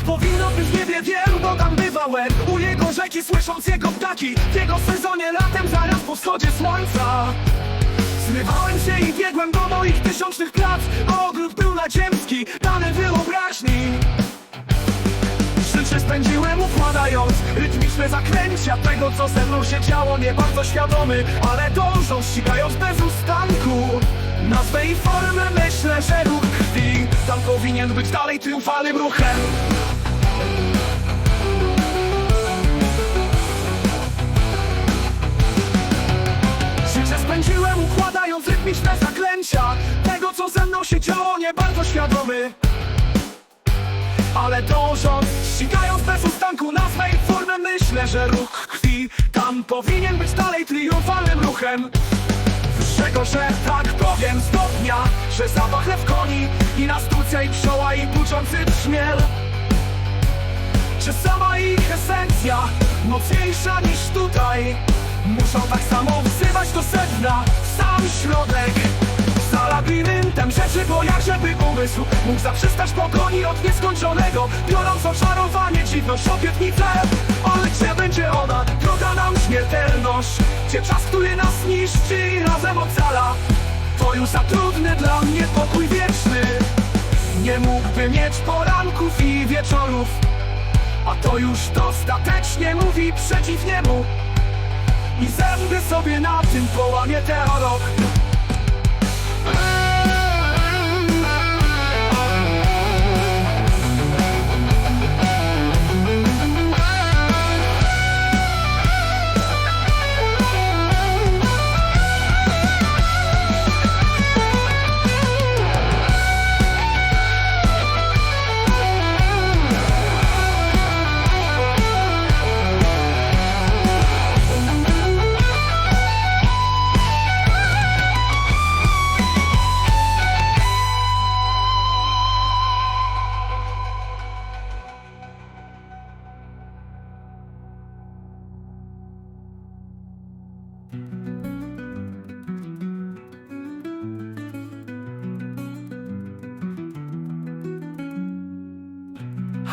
Tak powinno być niebie, wiem, bo tam bywałem. U jego rzeki słysząc jego ptaki W jego sezonie latem zaraz po wschodzie słońca. Zmywałem się i biegłem do moich tysiącznych prac. Ogród był nadziemski, dany wyobraźni Życie spędziłem układając rytmiczne zakręcia Tego co ze mną się działo, nie bardzo świadomy Ale dążą, ścigając bez ustanku. Nazwę i formę myślę, że ruch krwi. Tam powinien być dalej triumfalnym ruchem układając rytmiczne zaklęcia. Tego co ze mną się działo, nie bardzo świadomy. Ale dążąc, ścigając bez ustanku na swej formę Myślę, że ruch krwi tam powinien być dalej triumfalnym ruchem. Wyższego, że tak powiem stopnia Że zapach lew koni i nastucja i pszczoła i buczący trzmiel Czy sama ich esencja mocniejsza niż tutaj? Muszą tak samo wzywać do sedna labiryntem rzeczy, bo jak żeby umysł Mógł zaprzestać pogoni od nieskończonego. Biorąc oczarowanie, dziwność, obietnicę Ale gdzie będzie ona? Droga nam śmiertelność Gdzie czas, który nas niszczy i razem ocala. To już za trudny dla mnie pokój wieczny. Nie mógłby mieć poranków i wieczorów. A to już dostatecznie mówi przeciw niemu. I zęby sobie na tym połamie teorok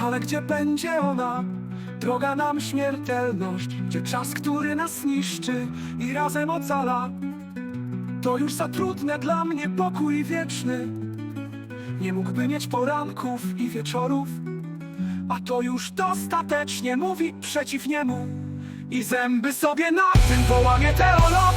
Ale gdzie będzie ona? Droga nam śmiertelność Gdzie czas, który nas niszczy i razem ocala. To już za trudne dla mnie pokój wieczny. Nie mógłby mieć poranków i wieczorów A to już dostatecznie mówi przeciw niemu I zęby sobie na tym połamie teolog